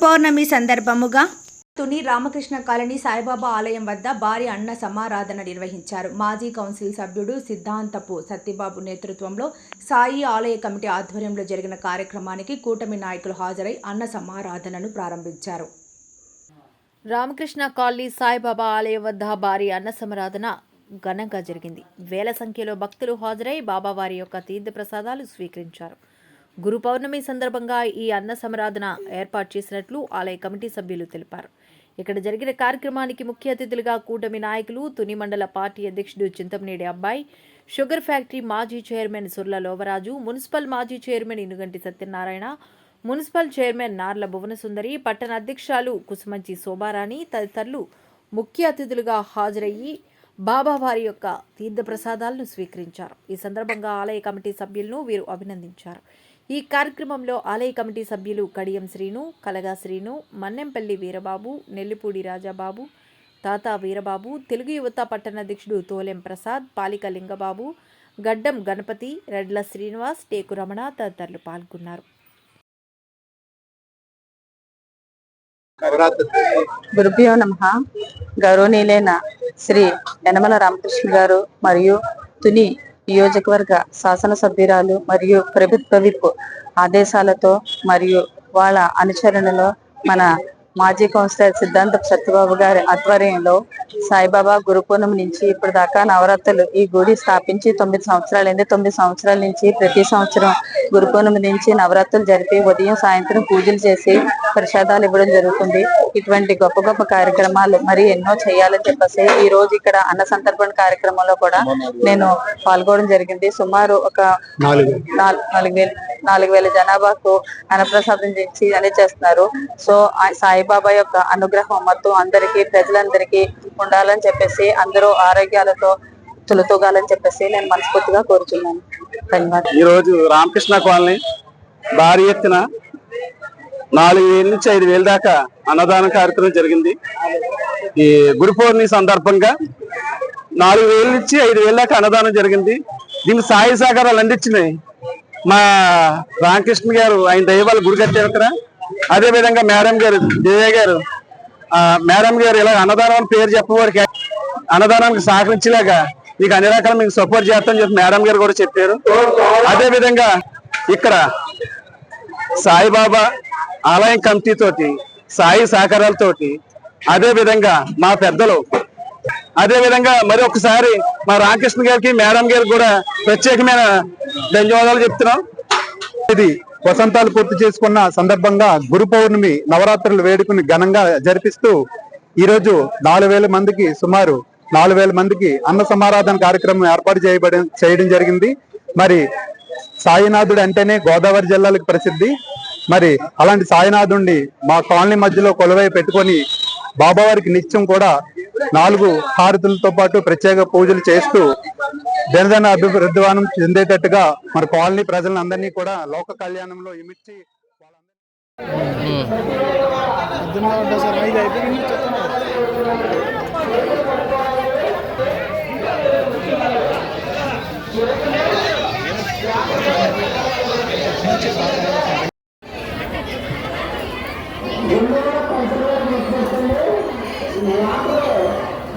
పౌర్ణమి సందర్భముగా తుని రామకృష్ణ కాలనీ సాయిబాబా ఆలయం వద్ద భారీ అన్న సమారాధన నిర్వహించారు. మాజీ కౌన్సిల్ సభ్యుడు సిద్ధాంతపు సత్యబాబు నేతృత్వంలో సాయి ఆలయ కమిటీ ఆధ్వర్యంలో జరిగిన కార్యక్రమానికి కూటమి నాయకులు హాజరై అన్న సమారాధనను ప్రారంభించారు. రామకృష్ణ కాలనీ సాయిబాబా ఆలయం వద్ద భారీ అన్న సమరాధన ఘనంగా జరిగింది. వేల సంఖ్యలో భక్తులు హాజరై బాబావారి యొక్క తీర్థ ప్రసాదాలు స్వీకరించారు. గురు పౌర్ణమి సందర్భంగా ఈ అన్న సమరాధన ఏర్పాటు చేసినట్లు ఆలయ కమిటీ సభ్యులు తెలిపారు. ఇక్కడ జరిగిన కార్యక్రమానికి ముఖ్య అతిథులుగా కూటమి నాయకులు తుని మండల పార్టీ అధ్యక్షుడు చింతమనేడి అబ్బాయి షుగర్ ఫ్యాక్టరీ మాజీ చైర్మన్ సుర్ల లోవరాజు మున్సిపల్ మాజీ chairman Inuganti Satyanarayana municipal chairman Narla Bhuvanasundari పట్టణ అధ్యక్షురాలు కుసుమంచి శోభారాణి తదితరులు ముఖ్య అతిథులుగా హాజరయ్యి బాబావారి యొక్క తీర్థ ప్రసాదాలను స్వీకరించారు. ఈ సందర్భంగా ఆలయ కమిటీ సభ్యులను వీరు అభినందించారు. ఈ కార్యక్రమంలో ఆలయ కమిటీ సభ్యులు కడియం శ్రీను కలగా శ్రీను మన్నెంపల్లి వీరబాబు నెల్లిపూడి రాజాబాబు తాత వీరబాబు తెలుగు యువత పట్టణ అధ్యక్షుడు తోలెం ప్రసాద్ పాలిక లింగబాబు గడ్డం గణపతి రెడ్ల శ్రీనివాస్ టేకు రమణ తదితరులు పాల్గొన్నారు. గురుభ్యో నమ. గౌరవనీయులైన శ్రీ యనమల రామకృష్ణ గారు మరియు తుని నియోజకవర్గ శాసనసభ్యురాలు మరియు ప్రభుత్వ విప్ ఆదేశాలతో మరియు వాళ్ళ అనుచరణలో మన మాజీ కౌన్సిలర్ సిద్ధాంత సత్యబాబు గారి ఆధ్వర్యంలో సాయిబాబా గురుపూర్ణం నుంచి ఇప్పుడు దాకా నవరాత్రులు ఈ గుడి స్థాపించి తొమ్మిది సంవత్సరాలైంది. తొమ్మిది సంవత్సరాల నుంచి ప్రతి సంవత్సరం గురు పూర్ణమి నుంచి నవరాత్రులు జరిపి ఉదయం సాయంత్రం పూజలు చేసి ప్రసాదాలు ఇవ్వడం జరుగుతుంది. ఇటువంటి గొప్ప గొప్ప కార్యక్రమాలు మరి ఎన్నో చేయాలని చెప్పేసి ఈ రోజు ఇక్కడ అన్న సంతర్పణ కార్యక్రమంలో కూడా నేను పాల్గొనడం జరిగింది. సుమారు ఒక నాలుగు. వేల నాలుగు వేల జనాభాకు అన్నప్రసాదం చేసి అనేది చేస్తున్నారు. సో సాయిబాబా యొక్క అనుగ్రహం మొత్తం అందరికీ ప్రజలందరికీ ఉండాలని చెప్పేసి అందరూ ఆరోగ్యాలతో తులతూగాలని చెప్పేసి నేను మనస్ఫూర్తిగా కోరుచున్నాను. ధన్యవాదాలు. ఈ రోజు రామకృష్ణ కాలనీ భారీ ఎత్తున నాలుగు వేల నుంచి ఐదు వేల దాకా అన్నదాన కార్యక్రమం జరిగింది. ఈ గురు పౌర్ణమి సందర్భంగా నాలుగు వేల నుంచి ఐదు వేల దాకా అన్నదానం జరిగింది. దీనికి సాయి సహకారాలు అందించినాయి మా రామకృష్ణ గారు ఆయన దైవాలు గుడి కట్టారు ఇక్కడ. అదే విధంగా మేడం గారు దేవయ్య గారు మేడం గారు ఇలా అన్నదానం పేరు చెప్పవారికి అన్నదానానికి సహకరించలేక మీకు అన్ని రకాల మీకు సపోర్ట్ చేస్తామని చెప్పి మేడం గారు కూడా చెప్పారు. అదే విధంగా ఇక్కడ సాయిబాబా ఆలయం కమిటీతోటి సాయి సహకారాలతోటి అదే విధంగా మా పెద్దలు అదే విధంగా మరి ఒకసారి మా రామకృష్ణ గారికి మేడం గారికి కూడా ప్రత్యేకమైన ధన్యవాదాలు చెప్తున్నాం. ఇది వసంతాలు పూర్తి చేసుకున్న సందర్భంగా గురు పౌర్ణమి నవరాత్రుల వేడుకని ఘనంగా జరిపిస్తూ ఈ రోజు నాలుగు వేల మందికి సుమారు నాలుగు వేల మందికి అన్న సమారాధన కార్యక్రమం ఏర్పాటు చేయబడి చేయడం జరిగింది. మరి సాయినాథుడు అంటేనే గోదావరి జిల్లాలకు ప్రసిద్ధి. మరి అలాంటి సాయినాథుడిని మా కాలనీ మధ్యలో కొలువై పెట్టుకొని బాబావారికి నిత్యం కూడా నాలుగు హారతులతో పాటు ప్రత్యేక పూజలు చేస్తూ జనజన అభివృద్ధివానం చెందేటట్టుగా మరి కాలనీ ప్రజలందరినీ కూడా లోక కళ్యాణంలో ఇమిడ్చి